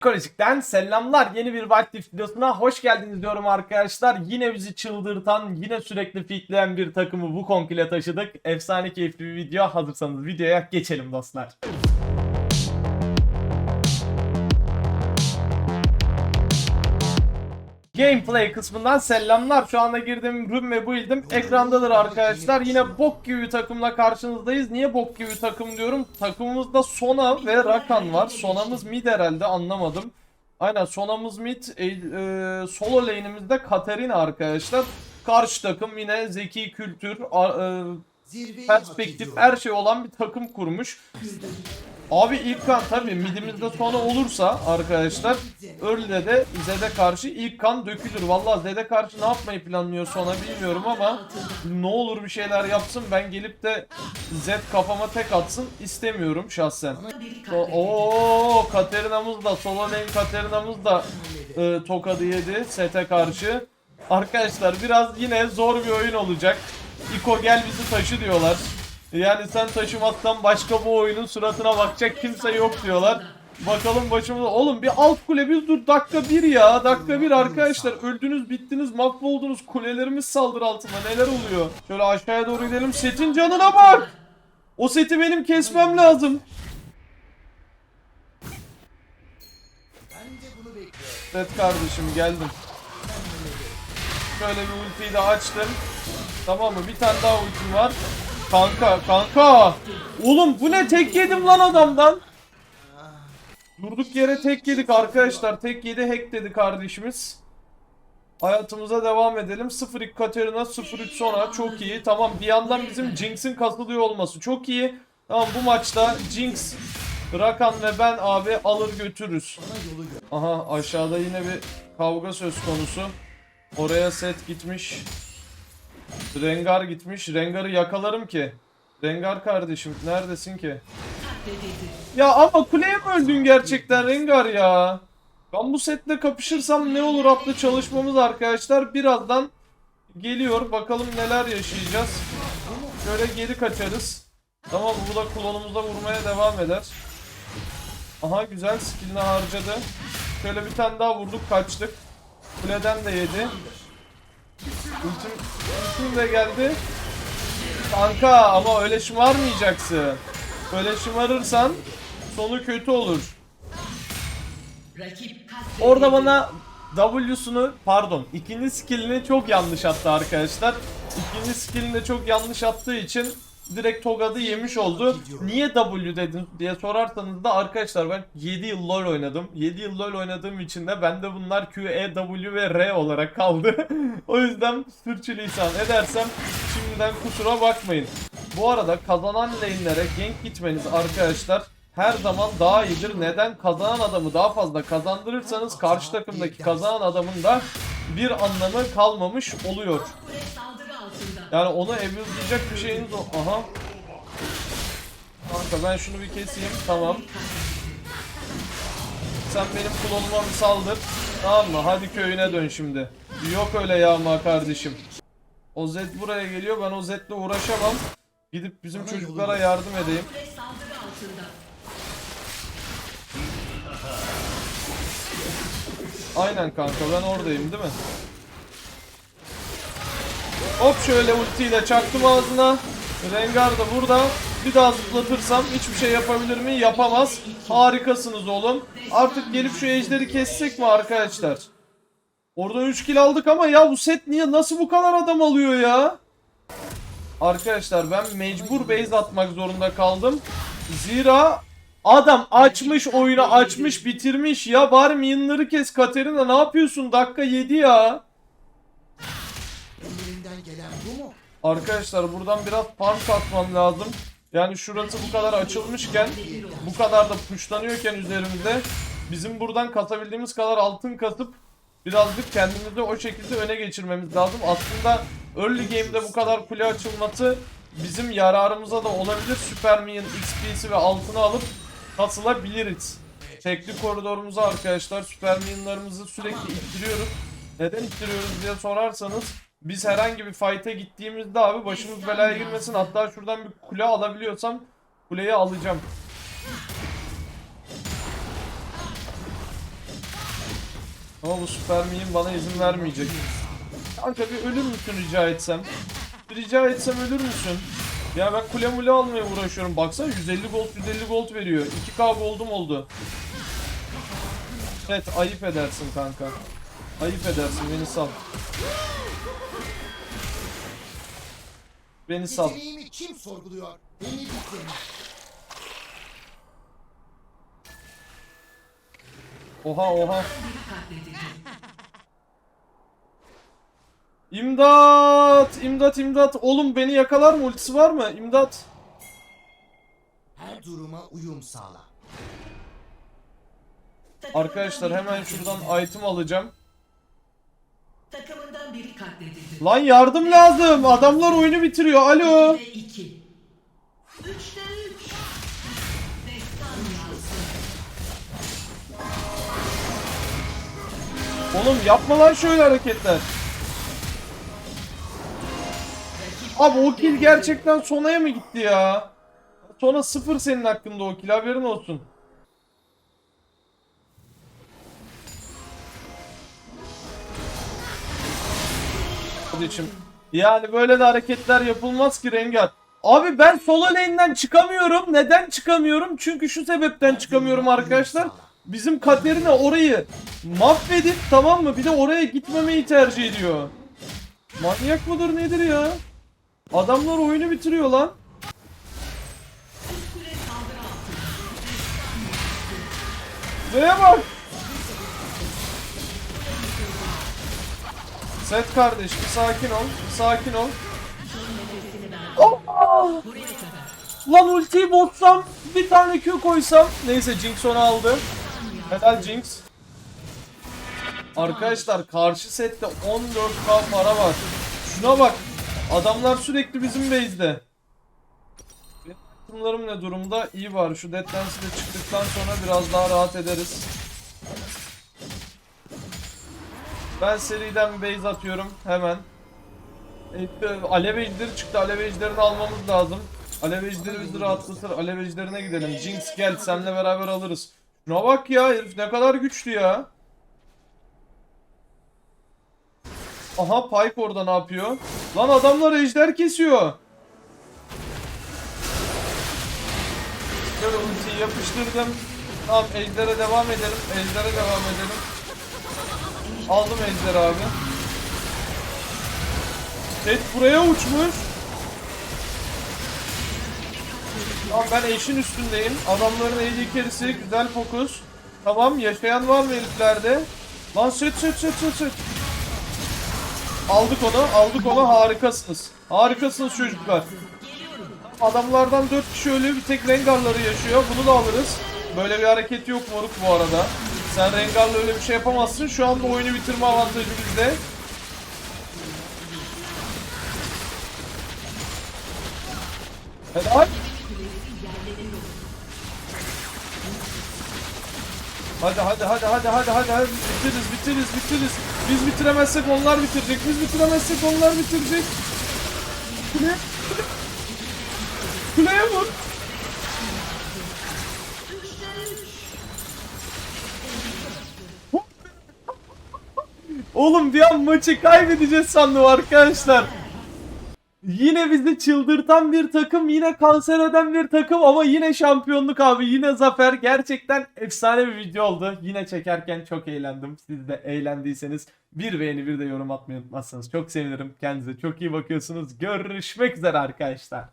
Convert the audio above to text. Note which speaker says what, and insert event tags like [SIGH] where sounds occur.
Speaker 1: Psikolojik'ten selamlar. Yeni bir Rift videosuna hoş geldiniz diyorum arkadaşlar. Yine bizi çıldırtan, yine sürekli fitleyen bir takımı Wukong ile taşıdık. Efsane keyifli bir video. Hazırsanız videoya geçelim dostlar. Gameplay kısmından selamlar. Şu anda girdiğim room ve build'im ekrandadır arkadaşlar. Yine bok gibi takımla karşınızdayız. Niye bok gibi takım diyorum? Takımımızda Sona ve Rakan var. Sonamız mid herhalde anlamadım. Aynen Sonamız mid. E, e, solo lane'imizde Katarina arkadaşlar. Karşı takım yine zeki kültür, a- e, perspektif her şey olan bir takım kurmuş. Abi ilk kan tabi midimizde sonra olursa arkadaşlar Early'de de Zed'e karşı ilk kan dökülür. Vallahi Zed'e karşı ne yapmayı planlıyor sonra bilmiyorum ama ne olur bir şeyler yapsın ben gelip de Zed kafama tek atsın istemiyorum şahsen. Oo Katerina'mız da solo lane Katerina'mız da e, tokadı yedi sete karşı. Arkadaşlar biraz yine zor bir oyun olacak. İko gel bizi taşı diyorlar. Yani sen taşımazsan başka bu oyunun suratına bakacak kimse yok diyorlar. Bakalım başımıza. Oğlum bir alt kule bir dur dakika bir ya. Dakika bir arkadaşlar. Öldünüz bittiniz mahvoldunuz. Kulelerimiz saldırı altında neler oluyor? Şöyle aşağıya doğru gidelim. Setin canına bak. O seti benim kesmem lazım. Evet kardeşim geldim. Şöyle bir ultiyi de açtım. Tamam mı? Bir tane daha ultim var. Kanka kanka. Oğlum bu ne tek yedim lan adamdan. Durduk yere tek yedik arkadaşlar. Tek yedi hack dedi kardeşimiz. Hayatımıza devam edelim. 0-2 Katerina 0-3 sonra çok iyi. Tamam bir yandan bizim Jinx'in kasılıyor olması çok iyi. Tamam bu maçta Jinx, Rakan ve ben abi alır götürürüz. Aha aşağıda yine bir kavga söz konusu. Oraya set gitmiş. Rengar gitmiş. Rengar'ı yakalarım ki. Rengar kardeşim neredesin ki? Ya ama kuleye mi öldün gerçekten Rengar ya? Ben bu setle kapışırsam ne olur adlı çalışmamız arkadaşlar. Birazdan geliyor. Bakalım neler yaşayacağız. Şöyle geri kaçarız. Tamam bu da klonumuza vurmaya devam eder. Aha güzel skillini harcadı. Şöyle bir tane daha vurduk kaçtık. Kuleden de yedi. Ultim, ultim de geldi. Kanka ama öyle şımarmayacaksın. Böyle şımarırsan sonu kötü olur. Orada bana W'sunu pardon ikinci skillini çok yanlış attı arkadaşlar. İkinci skillini de çok yanlış attığı için direkt Togad'ı yemiş oldu. Niye W dedim diye sorarsanız da arkadaşlar ben 7 yıl LoL oynadım. 7 yıl LoL oynadığım için de bende bunlar Q, E, W ve R olarak kaldı. [LAUGHS] o yüzden sürçülisan edersem şimdiden kusura bakmayın. Bu arada kazanan lane'lere gank gitmeniz arkadaşlar her zaman daha iyidir. Neden? Kazanan adamı daha fazla kazandırırsanız karşı takımdaki kazanan adamın da bir anlamı kalmamış oluyor. Yani onu abuse'layacak bir şeyiniz o. Aha. Kanka ben şunu bir keseyim. Tamam. Sen benim klonuma bir saldır. Tamam mı? Hadi köyüne dön şimdi. Yok öyle yağma kardeşim. O Zed buraya geliyor. Ben o Zed'le uğraşamam. Gidip bizim çocuklara yardım edeyim. Aynen kanka ben oradayım değil mi? Hop şöyle ultiyle çaktım ağzına. Rengar da burada. Bir daha zıplatırsam hiçbir şey yapabilir mi? Yapamaz. Harikasınız oğlum. Artık gelip şu ejderi kessek mi arkadaşlar? Orada 3 kill aldık ama ya bu set niye nasıl bu kadar adam alıyor ya? Arkadaşlar ben mecbur base atmak zorunda kaldım. Zira adam açmış oyunu açmış bitirmiş ya bari minyonları kes Katerina ne yapıyorsun dakika 7 ya.
Speaker 2: Gelen bu mu?
Speaker 1: Arkadaşlar buradan biraz farm atmam lazım. Yani şurası bu kadar açılmışken bu kadar da pushlanıyorken üzerimizde bizim buradan katabildiğimiz kadar altın katıp birazcık kendimizi o şekilde öne geçirmemiz lazım. Aslında early game'de bu kadar kule açılması bizim yararımıza da olabilir. Super Minion XP'si ve altını alıp kasılabiliriz. Tekli koridorumuza arkadaşlar Super Minion'larımızı sürekli ittiriyoruz. Neden ittiriyoruz diye sorarsanız biz herhangi bir fight'e gittiğimizde abi başımız belaya girmesin. Hatta şuradan bir kule alabiliyorsam kuleyi alacağım. Ama bu süper miyim bana izin vermeyecek. Kanka bir ölür müsün rica etsem? Bir rica etsem ölür müsün? Ya ben kule mule almaya uğraşıyorum. Baksana 150 gold 150 gold veriyor. 2k gold'um oldu. Evet ayıp edersin kanka. Ayıp edersin beni sal. Beni sal.
Speaker 2: Yeteneğimi kim sorguluyor? Beni bitirin.
Speaker 1: Oha oha. İmdat! İmdat imdat. Oğlum beni yakalar mı? Ultisi var mı? İmdat.
Speaker 2: Her duruma uyum sağla.
Speaker 1: Arkadaşlar hemen şuradan item alacağım.
Speaker 3: Takımından biri katledildi.
Speaker 1: Lan yardım lazım. Adamlar oyunu bitiriyor. Alo.
Speaker 3: 2'de 2. 3'te 3. Destan yazdı.
Speaker 1: Oğlum yapma lan şöyle hareketler. Abi o kill gerçekten Sona'ya mı gitti ya? Sona sıfır senin hakkında o kill haberin olsun. Kardeşim. Yani böyle de hareketler yapılmaz ki Rengar. Abi ben solo lane'den çıkamıyorum. Neden çıkamıyorum? Çünkü şu sebepten çıkamıyorum arkadaşlar. Bizim Katerina orayı mahvedip tamam mı? Bir de oraya gitmemeyi tercih ediyor. Manyak mıdır nedir ya? Adamlar oyunu bitiriyor lan. Buraya bak. Set kardeş bir sakin ol. Bir sakin ol. Lan ultiyi botsam bir tane Q koysam. Neyse Jinx onu aldı. Helal Jinx. Arkadaşlar karşı sette 14k para var. Şuna bak. Adamlar sürekli bizim base'de. Benim ne durumda? İyi var. Şu Dead Dance'i de çıktıktan sonra biraz daha rahat ederiz. Ben seriden base atıyorum hemen. E, çıktı. Alev almamız lazım. Alev ejderi bizi rahatlatır. Alev gidelim. Jinx gel seninle beraber alırız. Şuna bak ya herif ne kadar güçlü ya. Aha Pyke orada ne yapıyor? Lan adamlar ejder kesiyor. Böyle ultiyi yapıştırdım. Tamam ejdere devam edelim. Ejdere devam edelim. Aldım ejder abi. Ted buraya uçmuş. Tamam ben eşin üstündeyim. Adamların AD carry'si güzel fokus. Tamam yaşayan var mı heriflerde? Lan set set set set set. Aldık onu, aldık onu. Harikasınız. Harikasınız çocuklar. Adamlardan 4 kişi ölüyor, bir tek Rengar'ları yaşıyor. Bunu da alırız. Böyle bir hareket yok moruk bu arada. Sen Rengar'la öyle bir şey yapamazsın. Şu anda oyunu bitirme avantajı bizde. Helal. Hadi hadi hadi hadi hadi hadi hadi bitiririz bitiririz bitiririz. Biz bitiremezsek onlar bitirecek. Biz bitiremezsek onlar bitirecek. Kule. Kuleye vur. Oğlum bir an maçı kaybedeceğiz sandım arkadaşlar. Yine bizi çıldırtan bir takım, yine kanser eden bir takım ama yine şampiyonluk abi, yine zafer. Gerçekten efsane bir video oldu. Yine çekerken çok eğlendim. Siz de eğlendiyseniz bir beğeni bir de yorum atmayı unutmazsanız çok sevinirim. Kendinize çok iyi bakıyorsunuz. Görüşmek üzere arkadaşlar.